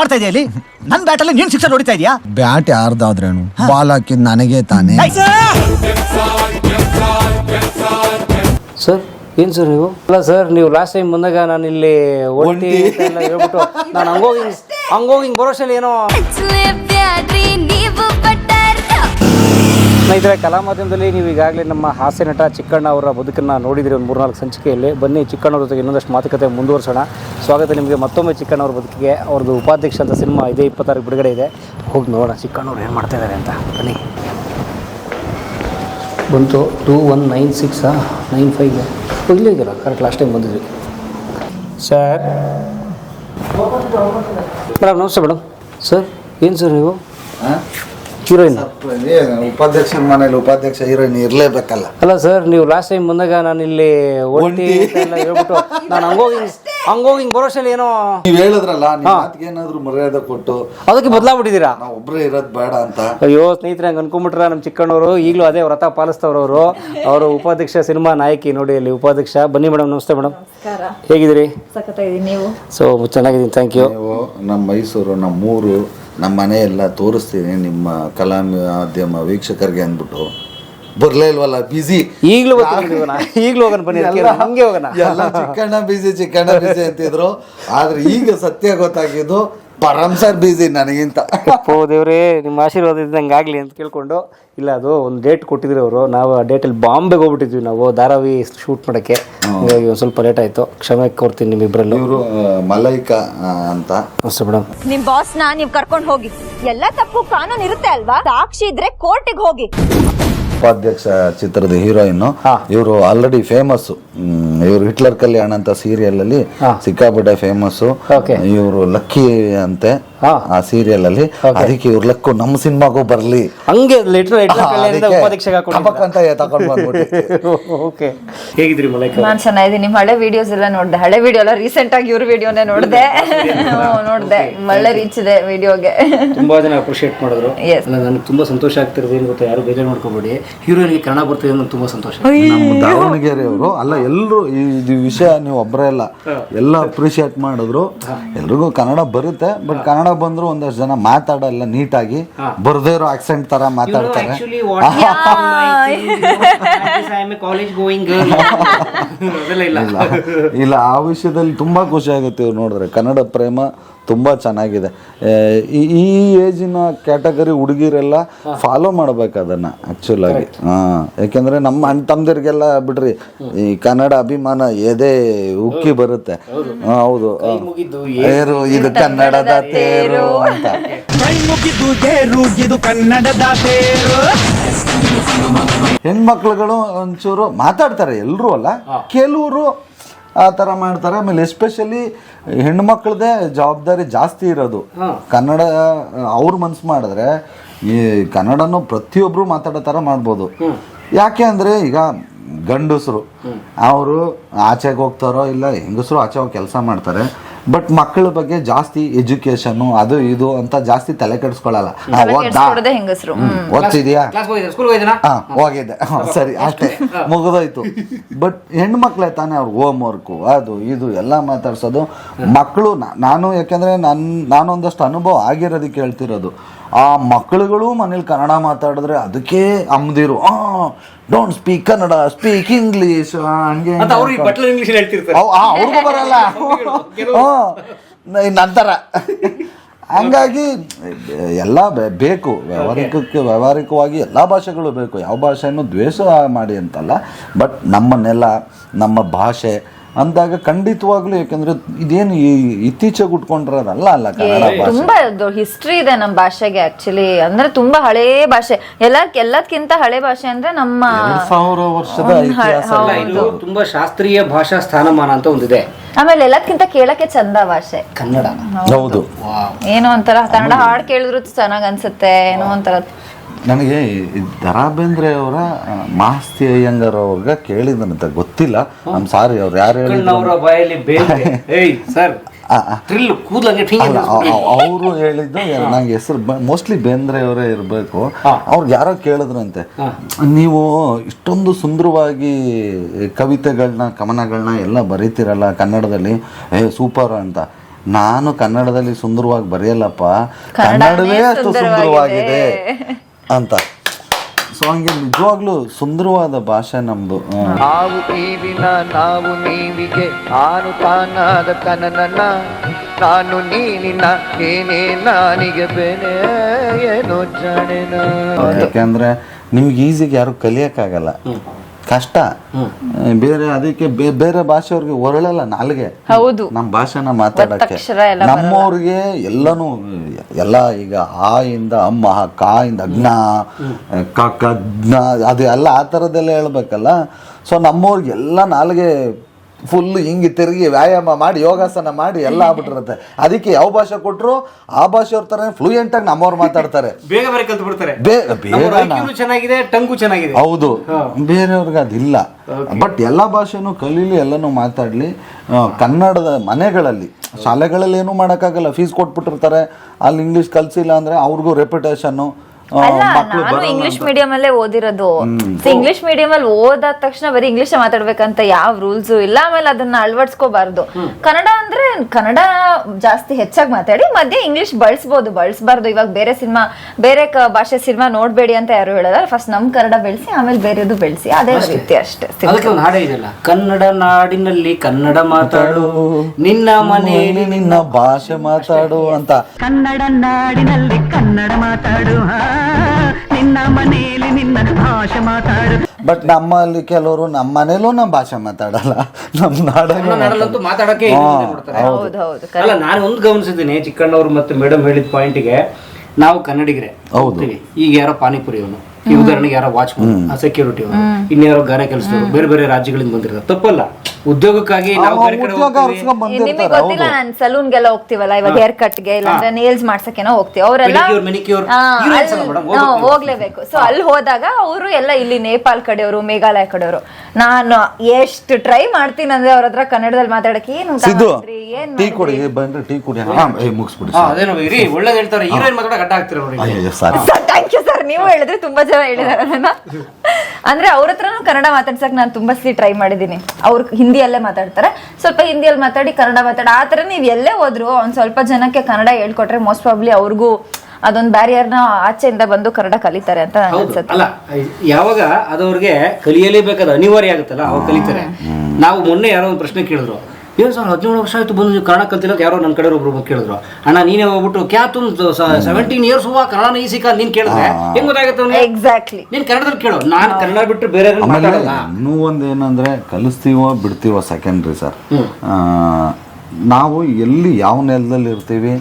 ಮಾಡ್ತಾ ಇದೆಯಾ ಇಲ್ಲಿ ನನ್ನ ಬ್ಯಾಟಲ್ಲಿ ನೀನ್ ಸಿಕ್ಸರ್ ಹೊಡಿತಾ ಇದೆಯಾ? ಬ್ಯಾಟ್ ಯಾರ್ದಾದ್ರೇನು? ಬಾಲ್ ಹಾಕಿದ್ ನನಗೆ ತಾನೇ. ಸರ್ ಏನು ಸರ್ ನೀವು? ಅಲ್ಲ ಸರ್ ನೀವು ಲಾಸ್ಟ್ ಟೈಮ್ ಬಂದಾಗ ನಾನು ಇಲ್ಲಿ ಎಲ್ಲ ಹೇಳ್ಬಿಟ್ಟು ನಾನು ಹಂಗೋಗಿ ಹಂಗೋಗಿ ಹಿಂಗೆ ಬರೋಷಲ್ಲಿ ಏನೋ ಸ್ನೇಹಿತರೆ ಕಲಾ ಮಾಧ್ಯಮದಲ್ಲಿ ನೀವು ಈಗಾಗಲೇ ನಮ್ಮ ಹಾಸ್ಯ ನಟ ಚಿಕ್ಕಣ್ಣ ಅವರ ಬದುಕನ್ನು ನೋಡಿದ್ರಿ ಒಂದು ಮೂರ್ನಾಲ್ಕು ಸಂಚಿಕೆಯಲ್ಲಿ. ಬನ್ನಿ ಚಿಕ್ಕಣ್ಣವ್ರ ಜೊತೆಗೆ ಇನ್ನೊಂದಷ್ಟು ಮಾತುಕತೆ ಮುಂದುವರ್ಸೋಣ. ಸ್ವಾಗತ ನಿಮಗೆ. ಮತ್ತೊಮ್ಮೆ ಚಿಕ್ಕಣ್ಣ ಅವ್ರ ಬದುಕಿಗೆ ಅವ್ರದ್ದು ಉಪಾಧ್ಯಕ್ಷ ಅಂತ ಸಿನಿಮಾ ಇದೇ ಇಪ್ಪತ್ತಾರು ಬಿಡುಗಡೆ ಇದೆ. ಹೋಗಿ ನೋಡೋಣ ಚಿಕ್ಕಣ್ಣವ್ರು ಏನು ಮಾಡ್ತಾ ಇದ್ದಾರೆ ಅಂತ. ಬನ್ನಿ. ಬಂತು ಟೂ ಒನ್ ನೈನ್ ಸಿಕ್ಸಾ ನೈನ್ ಫೈವ್ ಇಲ್ಲೇ ಇದೆಯಲ್ಲ ಕರೆಕ್ಟ್ ಲಾಸ್ಟ್ ಟೈಮ್ ಬಂದಿದ್ವಿ ಸರ್. ಮೇಡಮ್ ನಮಸ್ತೆ ಮೇಡಮ್. ಸರ್ ಏನು ಸರ್ ನೀವು? ಹೀರೋಯಿನ್? ಉಪಾಧ್ಯಕ್ಷ ಮನೇಲಿ ಉಪಾಧ್ಯಕ್ಷ ಹೀರೋಯಿನ್ ಇರಲೇಬೇಕಲ್ಲ. ಅಲ್ಲ ಸರ್ ನೀವು ಲಾಸ್ಟ್ ಟೈಮ್ ಬಂದಾಗ ನಾನು ಇಲ್ಲಿ ಒಂಟಿ ಹೇಳ್ಬಿಟ್ಟು ನಾನು ಹಂಗೋಗಿ ಹಂಗೋಗಿ ಹಿಂಗೆ ಬರೋಷಲ್ಲಿ ಏನೋ ನೀವು ಹೇಳಿದ್ರಲ್ಲ ಏನಾದ್ರು ಮರ್ಯಾದೆ ಕೊಟ್ಟು ಅದಕ್ಕೆ ಬದಲಾಗ್ಬಿಟ್ಟಿದ್ದೀರಾ? ನಾವು ಒಬ್ರೇ ಇರೋದ್ ಬೇಡ ಅಂತ. ಅಯ್ಯೋ ಸ್ನೇಹಿತರೆ ಹಂಗೆ ಅನ್ಕೊಂಬಿಟ್ರ ನಮ್ಮ ಚಿಕ್ಕಣ್ಣವರು. ಈಗಲೂ ಅದೇ ವ್ರತ ಪಾಲಿಸ್ತವ್ರವರು ಅವರು. ಉಪಾಧ್ಯಕ್ಷ ಸಿನಿಮಾ ನಾಯಕಿ ನೋಡಿ ಅಲ್ಲಿ ಉಪಾಧ್ಯಕ್ಷ. ಬನ್ನಿ ಮೇಡಮ್ ನಮಸ್ತೆ ಮೇಡಮ್ ಹೇಗಿದ್ದೀರಿ? ಸಖತ್ತಾಗಿದ್ದೀನಿ ನೀವು? ಸೊ ಚೆನ್ನಾಗಿದ್ದೀನಿ ಥ್ಯಾಂಕ್ ಯು ನೀವು ನಮ್ಮ ಮೈಸೂರು ನಮ್ಮ ಊರು ನಮ್ಮ ಮನೆಯೆಲ್ಲ ಎಲ್ಲ ತೋರಿಸ್ತೀನಿ ನಿಮ್ಮ ಕಲಾ ಮಾಧ್ಯಮ ವೀಕ್ಷಕರಿಗೆ ಅಂದ್ಬಿಟ್ಟು. ಬರ್ಲೇ ಇಲ್ವಲ್ಲ ಬಿಸಿ ಈಗಲೂ ಈಗಲೂ ಹೋಗೋಣ ಬನ್ನಿ ಹಂಗೆ ಹೋಗೋಣ. ಎಲ್ಲ ಚಿಕ್ಕಣ್ಣ ಬಿಸಿ ಚಿಕ್ಕಣ್ಣ ಬಿಸಿ ಅಂತಿದ್ರು. ಆದ್ರೆ ಈಗ ಸತ್ಯ ಗೊತ್ತಾಗಿದ್ದು ಪರಮ್ ಸರ್ ಬಿಸಿ ನನಗಿಂತ. ಓ ದೇವ್ರೇ ನಿಮ್ಮ ಇದ್ದಂಗೆ ಆಗಲಿ ಅಂತ ಕೇಳ್ಕೊಂಡು ಇಲ್ಲ ಅದು ಒಂದು ಡೇಟ್ ಕೊಟ್ಟಿದ್ರು ಅವರು. ನಾವು ಆ ಡೇಟಲ್ಲಿ ಬಾಂಬೆಗೆ ಹೋಗ್ಬಿಟ್ಟಿದ್ವಿ ನಾವು ಧಾರಾವಿ ಶೂಟ್ ಮಾಡೋಕ್ಕೆ. ಹಾಗಾಗಿ ಒಂದು ಸ್ವಲ್ಪ ಲೇಟ್ ಆಯಿತು. ಕ್ಷಮೆ ಕೋರ್ತೀನಿ ನಿಮ್ಮಿಬ್ಬರಲ್ಲೂ ಇವರು ಮಲೈಕಾ ಆ, ಅಂತ. ನಮಸ್ತೆ ಮೇಡಮ್ ನಿಮ್ಮ ಬಾಸ್ನ ನೀವ್ ಕರ್ಕೊಂಡ್ ಹೋಗಿ. ಎಲ್ಲ ತಪ್ಪು ಕಾನೂನು ಇರುತ್ತೆ ಅಲ್ವಾ? ಸಾಕ್ಷಿ ಇದ್ರೆ ಕೋರ್ಟಿಗೆ ಹೋಗಿ. ಉಪಾಧ್ಯಕ್ಷ ಚಿತ್ರದ ಹೀರೋಯಿನ್. ಇವರು ಆಲ್ರೆಡಿ ಫೇಮಸ್ ಇವರು ಹಿಟ್ಲರ್ ಕಲ್ಯಾಣ ಅಂತ ಸೀರಿಯಲ್ ಅಲ್ಲಿ. ಸಿಕ್ಕಾಪಟ್ಟೆ ಫೇಮಸ್. ಇವರು ಲಕ್ಕಿ ಅಂತೆ. ಆ ಸೀರಿಯಲ್ ಅಲ್ಲಿ. ಅದಕ್ಕೆ ಇವ್ರ ಲಕ್ಕು ನಮ್ಮ ಸಿನಿಮಾಗೂ ಬರ್ಲಿ. ಹಂಗೆ ಅಂತ ತಗೊಂಡ್ ಬಂದ್ಬಿಟ್ಟು ಓಕೆ. ಹೇಗಿದ್ರಿ ಮಲೈಕ ನಾನ್ ಚೆನ್ನಾಗಿದ್ದೀನಿ. ನಿಮ್ ಹಳೆ ವಿಡಿಯೋಸ್ ಎಲ್ಲ ನೋಡ್ದೆ. ಹಳೆ ವಿಡಿಯೋ ಎಲ್ಲ ರೀಸೆಂಟ್ ಆಗಿ ಇವ್ರ ವಿಡಿಯೋನೇ ನೋಡ್ದೆ. ನೋಡಿದೆ. ಒಳ್ಳೆ ರೀಚ್ ಇದೆ ವಿಡಿಯೋಗೆ ತುಂಬಾ ಜನ ಅಪ್ರಿಷಿಯೇಟ್ ಮಾಡಿದ್ರು. ನನಗೆ ತುಂಬಾ ಸಂತೋಷ ಆಗ್ತಿರೋದು ಏನು ಗೊತ್ತಾ? ಯಾರು ಬೇಜಾರು ಮಾಡ್ಕೋಬೇಡಿ. ಹೀರೋಯಿನ್ಗೆ ಕನ್ನಡ ಬರ್ತಿದೆ ಅನ್ನೋದು ತುಂಬಾ ಸಂತೋಷ. ನಮ್ಮ ದಾವಣಗೆರೆ ಅವರು ಅಲ್ಲ ಎಲ್ಲರೂ ಈ ವಿಷಯ ನೀವು ಒಬ್ಬರೇ ಅಲ್ಲ. ಎಲ್ಲ ಅಪ್ರಿಷಿಯೇಟ್ ಮಾಡಿದ್ರು. ಎಲ್ರಿಗೂ ಕನ್ನಡ ಬರುತ್ತೆ ಬಟ್ ಕನ್ನಡ ಬಂದ್ರು ಒಂದಷ್ಟು ಜನ ಮಾತಾಡಲ್ಲ ನೀಟಾಗಿ. ಬರದೇ ಇರೋ ಆಕ್ಸೆಂಟ್ ತರ ಮಾತಾಡ್ತಾರೆ. ಕಾಲೇಜ್ ಗೋಯಿಂಗ್ ಅದೆಲ್ಲ ಇಲ್ಲ. ಇಲ್ಲ. ಇಲ್ಲ ಆ ವಿಷಯದಲ್ಲಿ ತುಂಬ ಖುಷಿ ಆಗುತ್ತೆ ಇವ್ರು ನೋಡಿದ್ರೆ. ಕನ್ನಡ ಪ್ರೇಮ ತುಂಬ ಚೆನ್ನಾಗಿದೆ. ಈ ಈ ಏಜಿನ ಕ್ಯಾಟಗರಿ ಹುಡುಗಿರೆಲ್ಲ ಫಾಲೋ ಮಾಡ್ಬೇಕು ಅದನ್ನ ಆಕ್ಚುಲ್ ಆಗಿ. ಹಾ ಯಾಕೆಂದ್ರೆ ನಮ್ಮ ಅಣ್ಣ ತಮ್ಮದಿರಿಗೆಲ್ಲ ಬಿಡ್ರಿ ಈ ಕನ್ನಡ ಅಭಿಮಾನ ಎದೆ ಉಕ್ಕಿ ಬರುತ್ತೆ. ಹಾ, ಹೌದು. ಕೈ ಮುಗಿದು ಏರು ಇದು ಕನ್ನಡದ ತೇರು ಅಂತ. ಹೆಣ್ಮಕ್ಳುಗಳು ಒಂಚೂರು ಮಾತಾಡ್ತಾರೆ ಎಲ್ಲರೂ ಅಲ್ಲ. ಕೆಲವರು ಆ ಥರ ಮಾಡ್ತಾರೆ. ಆಮೇಲೆ ಎಸ್ಪೆಷಲಿ ಹೆಣ್ಮಕ್ಳದೇ ಜವಾಬ್ದಾರಿ ಜಾಸ್ತಿ ಇರೋದು. ಕನ್ನಡ ಅವ್ರ ಮನ್ಸು ಮಾಡಿದ್ರೆ ಈ ಕನ್ನಡನೂ ಪ್ರತಿಯೊಬ್ಬರು ಮಾತಾಡೋ ಥರ ಮಾಡ್ಬೋದು. ಯಾಕೆ ಅಂದರೆ ಈಗ ಗಂಡಸರು ಅವರು ಆಚೆಗೆ ಹೋಗ್ತಾರೋ ಇಲ್ಲ ಹೆಂಗಸರು ಆಚೆ ಹೋಗಿ ಕೆಲಸ ಮಾಡ್ತಾರೆ. ಬಟ್ ಮಕ್ಕಳ ಬಗ್ಗೆ ಜಾಸ್ತಿ ಎಜುಕೇಶನ್ ಅದು ಇದು ಅಂತ ಜಾಸ್ತಿ ತಲೆ ಕೆಡಿಸ್ಕೊಳ್ಳಲ್ಲ. ಆ? ಕೆಡ್ಸ್ಕೊಡೋದೇ ಹೆಂಗಸ್ರು. ಓದ್ತಿದ್ಯಾ? ಹಾ ಹಾ, ಸರಿ ಅಷ್ಟೇ. ಮುಗಿದೋಯ್ತು. ಬಟ್ ಹೆಣ್ಮಕ್ಳೇ ತಾನೇ ಅವ್ರ ಹೋಮ್ ವರ್ಕು ಅದು ಇದು ಎಲ್ಲ ಮಾತಾಡ್ಸೋದು. ಮಕ್ಕಳು ನಾನು ಯಾಕೆಂದ್ರೆ ನನ್ ನಾನೊಂದಷ್ಟು ಅನುಭವ ಆಗಿರೋದಕ್ಕೆ ಹೇಳ್ತಿರೋದು. ಆ ಮಕ್ಕಳುಗಳು ಮನೇಲಿ ಕನ್ನಡ ಮಾತಾಡಿದ್ರೆ ಅದಕ್ಕೆ ಅಮ್ದಿರು don't speak Kannada speak English ಹಂಗೆ ಅವ್ರಿಗೂ ಬರಲ್ಲ. ನಂತರ. ಹಂಗಾಗಿ ಎಲ್ಲ ಬೇಕು. ವ್ಯವಹಾರಿಕಕ್ಕೆ ವ್ಯಾವಹಾರಿಕವಾಗಿ ಎಲ್ಲ ಭಾಷೆಗಳು ಬೇಕು. ಯಾವ ಭಾಷೆಯನ್ನು ದ್ವೇಷ ಮಾಡಿ ಅಂತಲ್ಲ ಬಟ್ ನಮ್ಮನ್ನೆಲ್ಲ ನಮ್ಮ ಭಾಷೆ ಅಂದಾಗ ಖಂಡಿತವಾಗ್ಲೂ ಯಾಕಂದ್ರೆ ಇದೇನು ಇತ್ತೀಚೆಗೆ ಉಟ್ಕೊಂಡಿರೋದಲ್ಲ ಅಲ್ಲ ಕನ್ನಡ ತುಂಬಾ ಹಿಸ್ಟ್ರಿ ಇದೆ ನಮ್ಮ ಭಾಷೆಗೆ ಆಕ್ಚುಲಿ ಅಂದ್ರೆ ತುಂಬಾ ಹಳೆ ಭಾಷೆ. ಎಲ್ಲ ಎಲ್ಲದಕ್ಕಿಂತ ಹಳೆ ಭಾಷೆ ಅಂದ್ರೆ ನಮ್ಮ ಸಾವಿರ ವರ್ಷದ ಇತಿಹಾಸ ಅಲ್ಲ ಇದು ತುಂಬಾ ಶಾಸ್ತ್ರೀಯ ಭಾಷಾ ಸ್ಥಾನಮಾನ ಅಂತ ಒಂದಿದೆ. ಆಮೇಲೆ ಎಲ್ಲದಕ್ಕಿಂತ ಕೇಳಕ್ಕೆ ಚಂದ ಭಾಷೆ. ಕನ್ನಡ. ಹೌದು. ಏನೋ ಒಂಥರ ಕನ್ನಡ ಹಾಡ್ ಕೇಳಿದ್ರು ಚೆನ್ನಾಗ್ ಅನ್ಸುತ್ತೆ ಏನೋ ಒಂಥರ. ನನಗೆ ದರಾ ಬೇಂದ್ರೆ ಅವರ ಮಾಸ್ತಿ ಅಯ್ಯಂಗರ್ ಅವ್ರಿಗೆ ಕೇಳಿದಂತ ಗೊತ್ತಿಲ್ಲ. ನಮ್ ಸಾರಿ ಅವ್ರು ಯಾರು ಹೇಳಿದ್ರು? ಅವರ ಬಾಯಲ್ಲಿ ಸರ್ ಅವರು ಹೇಳಿದ್ದು ನಂಗೆ ಹೆಸರು ಮೋಸ್ಟ್ಲಿ ಬೇಂದ್ರೆ ಅವರೇ ಇರಬೇಕು. ಅವ್ರಿಗೆ ಯಾರೋ ಕೇಳಿದ್ರಂತೆ ನೀವು ಇಷ್ಟೊಂದು ಸುಂದರವಾಗಿ ಕವಿತೆಗಳನ್ನ ಕವನಗಳನ್ನ ಎಲ್ಲ ಬರೀತಿರಲ್ಲ ಕನ್ನಡದಲ್ಲಿ? ಏ ಸೂಪರ್ ಅಂತ. ನಾನು ಕನ್ನಡದಲ್ಲಿ ಸುಂದರವಾಗಿ ಬರೆಯಲ್ಲಪ್ಪ. ಕನ್ನಡವೇ ಅಷ್ಟು ಸುಂದರವಾಗಿದೆ. ಅಂತ. ಸೊ ಹಂಗೆ ನಿಜವಾಗ್ಲೂ ಸುಂದರವಾದ ಭಾಷೆ ನಮ್ದು. ಹ್ಮ್. ನಾವು ನೀವಿನ ನಾವು ನೀವಿಗೆ ನಾನು ತಾನಾದ ತನನನ್ನ ನಾನು ನೀನಿನ ಏನೇ ನಾನಿಗೆ ಬೇನೆ ಏನೋ ಜಾಣೆನ? ಯಾಕೆಂದ್ರೆ ನಿಮ್ಗೆ ಈಸಿಗೆ ಯಾರು ಕಲಿಯಕ್ಕಾಗಲ್ಲ. ಕಷ್ಟ. ಬೇರೆ ಅದಕ್ಕೆ ಬೇರೆ ಭಾಷೆಯವ್ರಿಗೆ ಹೊರಳಲ್ಲ ನಾಲ್ಗೆ. ಹೌದು. ನಮ್ಮ ಭಾಷೆನ ಮಾತಾಡಕ್ಕೆ. ನಮ್ಮವ್ರಿಗೆ ಎಲ್ಲಾನು ಎಲ್ಲ ಈಗ ಆ ಇಂದ ಅಮ್ಮ ಕಾ ಇಂದ ಅಗ್ನ ಕ ಕ ಜ್ಞ ಅದು ಎಲ್ಲ ಆ ಥರದ್ದೆಲ್ಲ ಹೇಳ್ಬೇಕಲ್ಲ. ಸೊ ನಮ್ಮವ್ರಿಗೆ ಎಲ್ಲ ನಾಲ್ಗೆ ಫುಲ್ ಹಿಂಗೆ ತಿರುಗಿ ವ್ಯಾಯಾಮ ಮಾಡಿ ಯೋಗಾಸನ ಮಾಡಿ ಎಲ್ಲ ಆಗ್ಬಿಟ್ಟಿರುತ್ತೆ. ಅದಕ್ಕೆ ಯಾವ ಭಾಷೆ ಕೊಟ್ಟರು ಆ ಭಾಷೆಯವ್ರ ಥರ ಫ್ಲೂಯೆಂಟ್ ಆಗಿ ನಮ್ಮವ್ರು ಮಾತಾಡ್ತಾರೆ. ಬೇಗ ಬೇರೆ ಕಲ್ತು ಬಿಡ್ತಾರೆ. ಚೆನ್ನಾಗಿದೆ ಟಂಗು ಚೆನ್ನಾಗಿದೆ. ಹೌದು. ಬೇರೆಯವ್ರಿಗೆ ಅದಿಲ್ಲ. ಬಟ್ ಎಲ್ಲ ಭಾಷೆನೂ ಕಲೀಲಿ ಎಲ್ಲನೂ ಮಾತಾಡಲಿ. ಕನ್ನಡದ ಮನೆಗಳಲ್ಲಿ ಶಾಲೆಗಳಲ್ಲಿ ಏನೂ ಮಾಡೋಕ್ಕಾಗಲ್ಲ. ಫೀಸ್ ಕೊಟ್ಬಿಟ್ಟಿರ್ತಾರೆ. ಅಲ್ಲಿ ಇಂಗ್ಲೀಷ್ ಕಲ್ಸಿಲ್ಲ ಅಂದ್ರೆ ಅವ್ರಿಗೂ ರೆಪ್ಯುಟೇಷನ್ನು ಅಲ್ಲ ನಾನು ಇಂಗ್ಲಿಷ್ ಮೀಡಿಯಂ ಅಲ್ಲೇ ಓದಿರೋದು. ಇಂಗ್ಲಿಷ್ ಮೀಡಿಯಂ ಅಲ್ಲಿ ಓದಾದ ತಕ್ಷಣ ಬರೀ ಇಂಗ್ಲಿಷ್ ಮಾತಾಡ್ಬೇಕಂತ ಯಾವ ರೂಲ್ಸ್ ಇಲ್ಲ. ಆಮೇಲೆ ಅದನ್ನ ಅಳವಡಿಸ್ಕೋಬಾರ್ದು. ಕನ್ನಡ ಅಂದ್ರೆ ಕನ್ನಡ ಜಾಸ್ತಿ ಹೆಚ್ಚಾಗಿ ಮಾತಾಡಿ ಮಧ್ಯೆ ಇಂಗ್ಲಿಷ್ ಬಳಸ್ಬೋದು ಬಳಸ್ಬಾರ್ದು. ಇವಾಗ ಬೇರೆ ಸಿನಿಮಾ ಬೇರೆ ಭಾಷೆ ಸಿನಿಮಾ ನೋಡ್ಬೇಡಿ ಅಂತ ಯಾರು ಹೇಳೋದಾರ ಫಸ್ಟ್ ನಮ್ ಕನ್ನಡ ಬೆಳೆಸಿ ಆಮೇಲೆ ಬೇರೆದು ಬೆಳೆಸಿ. ಅದೇ ರೀತಿ ಅಷ್ಟೇ. ಅದಕ್ಕೆ ಒಂದು ಹಾಡೇ ಇದೆಯಲ್ಲ. ಕನ್ನಡ ನಾಡಿನಲ್ಲಿ ಕನ್ನಡ ಮಾತಾಡು. ನಿನ್ನ ಮನೆಯಲ್ಲಿ ಮನೆಯಲ್ಲಿ ನಿನ್ನ ಭಾಷೆ ಮಾತಾಡು ಅಂತ. ಕನ್ನಡ ನಾಡಿನಲ್ಲಿ ಕನ್ನಡ ಮಾತಾಡು. ಹಾ, ನಿನ್ನ ಮನೆಯಲ್ಲಿ ನಿನ್ನ ಭಾಷೆ ಮಾತಾಡು. ಬಟ್ ನಮ್ಮಲ್ಲಿ ಕೆಲವರು ನಮ್ಮ ಮನೇಲೂ ನಮ್ಮ ಭಾಷೆ ಮಾತಾಡಲ್ಲ. ನಮ್ಮ ನಾಡಲ್ಲೂ ಮಾತಾಡಕ್ಕೆ ಹಾ, ಹಿಂದೆ. ಹೌದು ಹೌದು. ಅಲ್ಲ ನಾನು ಒಂದು ಗಮನಿಸಿದ್ದೀನಿ ಚಿಕ್ಕಣ್ಣವ್ರು ಮತ್ತೆ ಮೇಡಮ್ ಹೇಳಿದ ಪಾಯಿಂಟ್ಗೆ ನಾವು ಕನ್ನಡಿಗರೇ. ಹೌದು. ಹೋಗ್ತೀವಿ. ಈಗ ಯಾರೋ ಪಾನಿಪುರಿ ಅವನು ಈ ಉದಾಹರಣೆಗೆ ಯಾರೋ ವಾಚ್ಮನ್ ಸೆಕ್ಯೂರಿಟಿ ಅವನು ಇನ್ಯಾರೋ ಗಾರೆ ಕೆಲಸದವರು ಬೇರೆ ಬೇರೆ ರಾಜ್ಯಗಳಿಂದ ಬಂದಿರ್ತಾರೆ ತಪ್ಪಲ್ಲ. ಉದ್ಯೋಗಕ್ಕಾಗಿ ನಾವು ಬೇರೆ ಕಡೆ ಉದ್ಯೋಗ ಹೋಗ್ತೀವಿ. ಅರ್ಸ್ಕೊಂಡ್ ನಿಮಗೆ ಬಂದಿರ್ತಾರೆ ಗೊತ್ತಿಲ್ಲ ಹೌದು. ನಾನು ಸಲೂನ್ಗೆಲ್ಲ ಹೋಗ್ತೀವಲ್ಲ ಇವಾಗ ಹೇರ್ ಕಟ್ಗೆ ಇಲ್ಲಾಂದ್ರೆ ನೇಲ್ಸ್ ಮಾಡ್ಸಕ್ಕೇನೋ ಹೋಗ್ತೀವಿ. ಅವರೆಲ್ಲ Pedicure, manicure, heroines ಅಲ್ಲ madam, ಹೋಗ್ಬೇಕು. ಹೋಗ್ಲೇಬೇಕು. ಸೊ ಅಲ್ಲಿ ಹೋದಾಗ ಅವರು ಎಲ್ಲ ಇಲ್ಲಿ ನೇಪಾಲ್ ಕಡೆಯವರು ಮೇಘಾಲಯ ಕಡೆಯವರು. ನಾನು ಎಷ್ಟು ಟ್ರೈ ಮಾಡ್ತೀನಿ ಅಂದ್ರೆ ಅವ್ರ ಹತ್ರ ಕನ್ನಡದಲ್ಲಿ ಮಾತಾಡಕ್ಕೆ ಏನು ಊಟ ಸಿದ್ದು ಮಾಡಿದ್ರಿ? ಏನ್ ಟೀ ಕೊಡಿ? ಬಂದ್ರೆ ಟೀ ಕುಡಿ ಹಾ ಏ ಮುಗಿಸ್ಬಿಡಿ ಹಾ, ಅದೇನೋ ಇರಿ ಒಳ್ಳೇದ್ ಹೇಳ್ತಾರೆ. ಹೀರೋಯಿನ್ ಮಾತಾಡಕ್ ಅಡ್ಡ ಆಗ್ತಿರ ಅವ್ರಿಗೆ. ಅಯ್ಯೋ ಸಾರಿ. ಥ್ಯಾಂಕ್ ಯು ಸರ್ ನೀವು ಹೇಳಿದ್ರೆ ತುಂಬಾ ಜನ ಹೇಳಿದಾರೆ ಅದನ್ನ ಅಂದ್ರೆ ಅವ್ರ ಹತ್ರನೂ ಕನ್ನಡ ಮಾತಾಡ್ಸಕ್ ನಾನು ತುಂಬಾ ಸೀ ಟ್ರೈ ಮಾಡಿದ್ದೀನಿ. ಅವ್ರು ಹಿಂದಿಯಲ್ಲೇ ಮಾತಾಡ್ತಾರೆ. ಸ್ವಲ್ಪ ಹಿಂದಿಯಲ್ಲಿ ಮಾತಾಡಿ ಕನ್ನಡ ಮಾತಾಡಿ. ಆ ಥರ ನೀವು ಎಲ್ಲೇ ಹೋದ್ರು ಒಂದು ಸ್ವಲ್ಪ ಜನಕ್ಕೆ ಕನ್ನಡ ಹೇಳ್ಕೊಟ್ರೆ ಮೋಸ್ಟ್ ಪ್ರಾಬ್ಲಿ ಅವ್ರಿಗೂ ಅದೊಂದು ಬ್ಯಾರಿಯರ್ನ ಆಚೆಯಿಂದ ಬಂದು ಕನ್ನಡ ಕಲಿತಾರೆ ಅಂತ ಅನ್ಸುತ್ತೆ. ಅಲ್ಲ ಯಾವಾಗ ಅದವ್ರಿಗೆ ಕಲಿಯಲೇಬೇಕಾದ ಅನಿವಾರ್ಯ ಆಗುತ್ತಲ್ಲ ಅವಾಗ ಕಲಿತಾರೆ. ನಾವು ಮೊನ್ನೆ ಯಾರೋ ಒಂದು ಪ್ರಶ್ನೆ ಕೇಳಿದ್ರು. ಏನು ಸರ್ ಹದಿನೇಳು ವರ್ಷ ಆಯ್ತು ಬಂದು ನೀವು ಕನ್ನಡ ಕಲ್ತಿಲ್ಲ ಯಾರೋ ನನ್ನ ಕಡೆ ಒಬ್ರು ಬಂದು ಕೇಳಿದ್ರು. ಅಣ್ಣ ನೀನೇ ಹೋಗ್ಬಿಟ್ಟು ಕ್ಯಾ ತುಮ್ ಸೆವೆಂಟೀನ್ ಇಯರ್ಸ್ ಹೂವ ಕನ್ನಡ ನೀ ಸಿಕ್ಕ ನೀನ್ ಕೇಳಿದ್ರೆ ಹೆಂಗ್ ಗೊತ್ತಾಗುತ್ತೆ? ಎಕ್ಸಾಕ್ಟ್ಲಿ ನೀನ್ ಕನ್ನಡದಲ್ಲಿ ಕೇಳು. ನಾನು ಕನ್ನಡ ಬಿಟ್ಟು ಬೇರೆ ಇನ್ನೂ ಒಂದು ಏನಂದ್ರೆ ಕಲಿಸ್ತೀವೋ ಬಿಡ್ತೀವೋ ಸೆಕೆಂಡ್ರಿ ಸರ್ ನಾವು ಎಲ್ಲಿ ಯಾವ ನೆಲದಲ್ಲಿ ಇರ್ತೀವಿ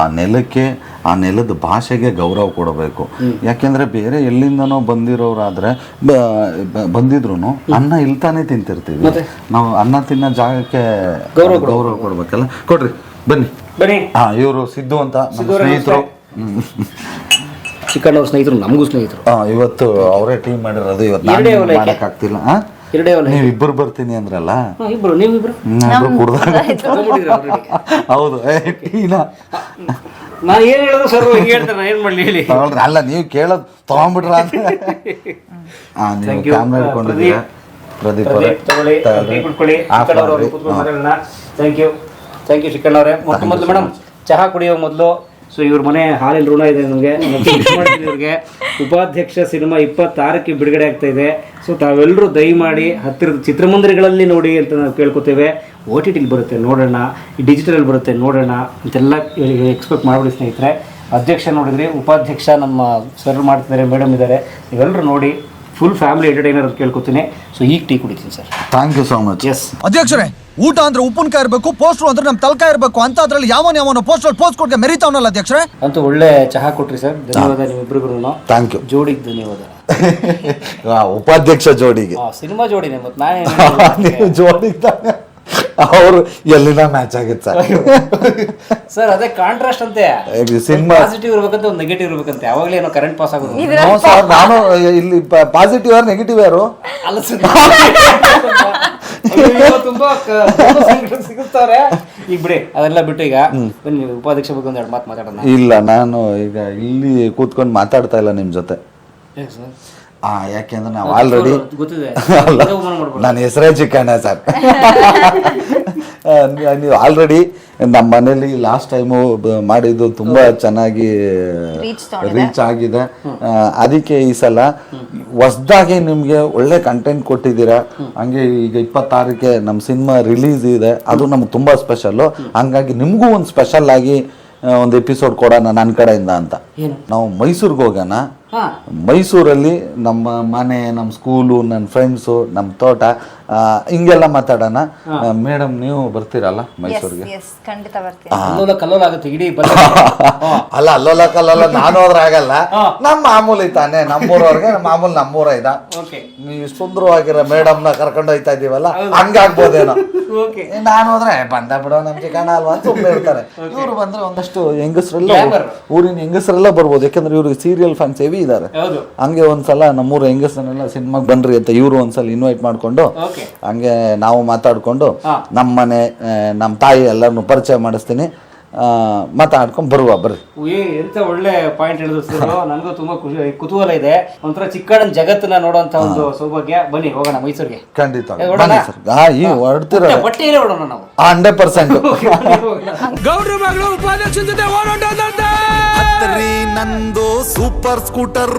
ಆ ನೆಲಕ್ಕೆ ಆ ನೆಲದ ಭಾಷೆಗೆ ಗೌರವ ಕೊಡಬೇಕು. ಯಾಕೆಂದ್ರೆ ಬೇರೆ ಎಲ್ಲಿಂದನೋ ಬಂದಿರೋರಾದ್ರೆ ಬಂದಿದ್ರು ಅನ್ನ ಇಲ್ತಾನೆ ತಿಂತಿರ್ತೀವಿ. ನಾವು ಅನ್ನ ತಿನ್ನೋ ಜಾಗಕ್ಕೆ ಗೌರವ ಕೊಡ್ಬೇಕಲ್ಲ? ಕೊಡ್ರಿ ಬನ್ನಿ. ಬನ್ನಿ. ಹಾ ಇವರು ಸಿದ್ದು ಅಂತ ಸ್ನೇಹಿತರು. ಚಿಕ್ಕಣ್ಣವ್ರ ಸ್ನೇಹಿತರು ನಮಗೂ ಸ್ನೇಹಿತರು. ಇವತ್ತು ಅವರೇ ಟೀಮ್ ಮಾಡಿರೋದು ಇವತ್ತು ಮಾಡೋಕ್ಕಾಗ್ತಿಲ್ಲ ಹಾ? ಎರಡೇ ಇಬ್ರು ನೀವು ಇಬ್ಬರು ಬರ್ತೀನಿ ಅಂದ್ರಲ್ಲ? ಇಬ್ರು ನೀವಿಬ್ರು ಇಬ್ರು. ಕುಡ್ದಾಗ. ತಗೊಂಡ್ಬಿಟ್ಟಿದ್ದೀರ already. ಹೌದು. ಏ ಟೀನಾ. ನಾನು ಏನ್ ಹೇಳಿದ್ರು ಸರ್ ಹಿಂಗೆ ಹೇಳ್ತಾರೆ ನಾನು ಏನ್ ಮಾಡ್ಲಿ ಹೇಳಿ. ತಗೊಳ್ರಿ ಅಲ್ಲ ನೀವು ಕೇಳೋದು ತಗೊಂಡ್ಬಿಟ್ರ ಅಂತ. ಹಾ ನೀವು Thank you. ಕ್ಯಾಮ್ರಾ ಇಟ್ಕೊಂಡಿದ್ದೀರಾ ಪ್ರದೀಪ್. ಅವರೇ ಪ್ರದೀಪ್ ತಗೊಳ್ಳಿ ಟೀ ಕುಡ್ಕೊಳ್ಳಿ. ಆಫ್ ಚಿಕ್ಕಣ್ಣವ್ರು ಮಾಡ್ರಿ. ಕೂತ್ಕೊಂಡು ಮಾತಾಡೋಣ ಥ್ಯಾಂಕ್ ಯು ಥ್ಯಾಂಕ್ ಯು ಚಿಕ್ಕಣ್ಣವ್ರೆ. ಮೊಟ್ಟ ಮೊದಲು ಮೇಡಮ್ ಚಹಾ ಕುಡಿಯೋ ಮೊದಲು ಸೊ ಇವ್ರ ಮನೆ ಹಾಲಿನ ಋಣ ಇದೆ ನಮಗೆ. ಇವ್ರಿಗೆ. ಉಪಾಧ್ಯಕ್ಷ ಸಿನಿಮಾ ಇಪ್ಪತ್ತಾರಕ್ಕೆ ಬಿಡುಗಡೆ ಆಗ್ತಾ ಇದೆ. ಸೊ ತಾವೆಲ್ಲರೂ ದಯಮಾಡಿ ಹತ್ತಿರದ ಚಿತ್ರಮಂದಿರಗಳಲ್ಲಿ ನೋಡಿ ಅಂತ ನಾವು ಕೇಳ್ಕೊತೇವೆ. ಒ ಟಿ ಟಿಲಿ ಬರುತ್ತೆ, ನೋಡೋಣ. ಡಿಜಿಟಲ್ ಬರುತ್ತೆ, ನೋಡೋಣ. ಅಂತೆಲ್ಲ ಎಕ್ಸ್ಪೆಕ್ಟ್ ಮಾಡ್ಬಿಡಿ ಸ್ನೇಹಿತರೆ. ಅಧ್ಯಕ್ಷ ನೋಡಿದ್ರಿ ಉಪಾಧ್ಯಕ್ಷ ನಮ್ಮ ಸರ್ ಮಾಡ್ತಿದ್ದಾರೆ ಮೇಡಮ್ ಇದ್ದಾರೆ. ನೀವೆಲ್ಲರೂ ನೋಡಿ ಫುಲ್ ಫ್ಯಾಮಿಲಿ ಎಂಟರ್ಟೈನರ್ ಅಂತ ಕೇಳ್ಕೊತೀನಿ. ಸೊ ಈಗ ಟೀ ಕುಡಿತೀನಿ sir. Thank you so much yes ಅಧ್ಯಕ್ಷರೇ ಊಟ ಅಂದ್ರೆ ಉಪ್ಪಿನಕಾಯಿ ಇರಬೇಕು ಪೋಸ್ಟ್ರು ಅಂದ್ರೆ ನಮ್ಮ ತಲಕಾಯಿ ಇರಬೇಕು ಅಂತ ಅದ್ರಲ್ಲಿ ಯಾವನ ಯಾವನ ಪೋಸ್ಟರ್ ಪೋಸ್ಟ್ ಕೊಟ್ಗೆ ಮೆರಿತಾವನಲ್ಲ ಅಧ್ಯಕ್ಷರೇ? ಅಂತೂ ಒಳ್ಳೆ ಚಹಾ ಕೊಟ್ರಿ ಸರ್. ಧನ್ಯವಾದ ನಿಮ್ಮಿಬ್ರಿಗೂ ಥ್ಯಾಂಕ್ ಯು ಜೋಡಿಗೆ ಧನ್ಯವಾದ. ಉಪಾಧ್ಯಕ್ಷ ಜೋಡಿಗೆ. ಸಿನಿಮಾ ಜೋಡಿನೇ ಮತ್ತೆ ನಾನೇ ನೀವು ಜೋಡಿ ತಾನೆ. ಅವರು ಎಲ್ಲಿನ ಮ್ಯಾಚ್ ಆಗಿತ್ತು ಸರ್ ಸರ್ ಅದೇ ಕಾಂಟ್ರಾಸ್ಟ್ ಅಂತೆ. ಸಿನಿಮಾ ಪಾಸಿಟಿವ್ ಇರ್ಬೇಕಂತ ಒಂದು ನೆಗೆಟಿವ್ ಇರ್ಬೇಕಂತೆ. ಅವಾಗಲೇ ಏನೋ ಕರೆಂಟ್ ಪಾಸ್ ಆಗೋದು. ಸರ್ ನಾನು ಇಲ್ಲಿ ಪಾಸಿಟಿವ್ ಯಾರು ನೆಗೆಟಿವ್ ಯಾರು? ಅಲ್ಲ ಸರ್ ತುಂಬಾ ಸಿಗುತ್ತಾರೆ ಈಗ ಬಿಡಿ ಅದೆಲ್ಲ ಬಿಟ್ಟು ಈಗ ಉಪಾಧ್ಯಕ್ಷ ಬಗ್ಗೆ ಒಂದು ಎರಡು ಮಾತು ಮಾತಾಡೋಣ. ಇಲ್ಲ ನಾನು ಈಗ ಇಲ್ಲಿ ಕೂತ್ಕೊಂಡು ಮಾತಾಡ್ತಾ ಇಲ್ಲ ನಿಮ್ಮ ಜೊತೆ. ಸರ್ ಆ ಯಾಕೆಂದ್ರೆ ನಾವು ಆಲ್ರೆಡಿ ಗೊತ್ತಿದೆ. ನನ್ನ ಹೆಸರೇ ಚಿಕ್ಕಣ್ಣ ಸರ್. ನೀವು ಆಲ್ರೆಡಿ ನಮ್ಮ ಮನೇಲಿ ಲಾಸ್ಟ್ ಟೈಮು ಮಾಡಿದ್ದು ತುಂಬ ಚೆನ್ನಾಗಿ ರೀಚ್ ಆಗಿದೆ. ಅದಕ್ಕೆ ಈ ಸಲ ಹೊಸ್ದಾಗಿ ನಿಮಗೆ ಒಳ್ಳೆ ಕಂಟೆಂಟ್ ಕೊಟ್ಟಿದ್ದೀರಾ? ಹಂಗೆ ಈಗ ಇಪ್ಪತ್ತಾರಕ್ಕೆ ನಮ್ಮ ಸಿನಿಮಾ ರಿಲೀಸ್ ಇದೆ. ಅದು ನಮ್ಗೆ ತುಂಬ ಸ್ಪೆಷಲ್ಲು ಹಂಗಾಗಿ ನಿಮಗೂ ಒಂದು ಸ್ಪೆಷಲ್ ಆಗಿ ಒಂದು ಎಪಿಸೋಡ್ ಕೊಡೋಣ ನನ್ನ ಕಡೆಯಿಂದ ಅಂತ. ನಾವು ಮೈಸೂರಿಗೆ ಹೋಗೋಣ. ಮೈಸೂರಲ್ಲಿ ನಮ್ಮ ಮನೆ ನಮ್ಮ ಸ್ಕೂಲು ನನ್ನ ಫ್ರೆಂಡ್ಸು ನಮ್ಮ ತೋಟ ಹಿಂಗೆಲ್ಲ ಮಾತಾಡೋಣ. ಮೇಡಮ್ ನೀವು ಬರ್ತೀರಲ್ಲ ಮೈಸೂರಿಗೆ? ಎಸ್ ಖಂಡಿತ ಬರ್ತೀನಿ ಕಲ್ಲೋಲ ಕಲ್ಲೋಲ ಆಗುತ್ತೆ ಇಡೀ ಬಸ್ ಅಲ್ಲ ಅಲ್ಲೋಲ ಕಲ್ಲಲ್ಲ ನಾನು ಹೋದ್ರೆ ಆಗಲ್ಲ. ನಮ್ಮ ಮಾಮೂಲಿ ತಾನೆ ನಮ್ಮೂರವ್ರಿಗೆ ಮಾಮೂಲಿ ನಮ್ಮೂರ ಇದ. ಓಕೆ ನೀವು ಸುಂದರವಾಗಿರೋ ಮೇಡಮ್ನ ಕರ್ಕೊಂಡು ಹೋಯ್ತಾ ಇದೀವಲ್ಲ ಹಂಗಾಗ್ಬೋದೇನೋ. ಓಕೆ ನಾನು ಹೋದ್ರೆ "ಏ, ಬಂದ ಬಿಡೋ ನಮ್ಗೆ ಕಣ ಅಲ್ವಾ ಅಂತ ಸುಮ್ಮನೆ ಇರ್ತಾರೆ. ಇವ್ರು ಬಂದ್ರೆ ಒಂದಷ್ಟು ಹೆಂಗಸರೆಲ್ಲ Glamour. ಊರಿನ ಹೆಂಗಸರೆಲ್ಲ ಬರ್ಬೋದು. ಯಾಕಂದ್ರೆ ಇವ್ರಿಗೆ ಸೀರಿಯಲ್ ಫ್ಯಾನ್ಸ್ ಹೆವಿ ಇದ್ದಾರೆ. ಹೌದು. ಹಂಗೆ ಒಂದ್ಸಲ ನಮ್ಮೂರ ಹೆಂಗಸರನ್ನೆಲ್ಲ ಸಿನಿಮಾಗೆ ಬನ್ರಿ ಅಂತ ಇವರು ಒಂದ್ಸಲ ಇನ್ವೈಟ್ ಮಾಡ್ಕೊಂಡು ಹಂಗೆ ನಾವು ಮಾತಾಡ್ಕೊಂಡು. ನಮ್ಮ ಮನೆ ನಮ್ಮ ತಾಯಿ ಎಲ್ಲರನ್ನು ಪರಿಚಯ ಮಾಡಿಸ್ತೀನಿ. ಆ, ಮಾತಾಡ್ಕೊಂಡು ಬರುವ ಬರ್ರಿ. ಎಂತ ಒಳ್ಳೆ ಪಾಯಿಂಟ್ ಹೇಳಿದ್ರು ಸರ್ ನನಗೂ ತುಂಬಾ ಖುಷಿ ಕುತೂಹಲ ಇದೆ. ಒಂಥರ ಚಿಕ್ಕಣ್ಣ ಜಗತ್ತನ್ನ ನೋಡುವಂತ ಒಂದು ಸೌಭಾಗ್ಯ. ಬನ್ನಿ ಹೋಗೋಣ ಮೈಸೂರಿಗೆ. ಖಂಡಿತ. ಈ ಹೊರಡ್ತಿರ ಬಟ್ಟೆಯಲ್ಲೇ ಹೊಡೋಣ ನಾವು. ಹಂಡ್ರೆಡ್ ಪರ್ಸೆಂಟ್ ನಂದು ಸೂಪರ್ ಸ್ಕೂಟರ್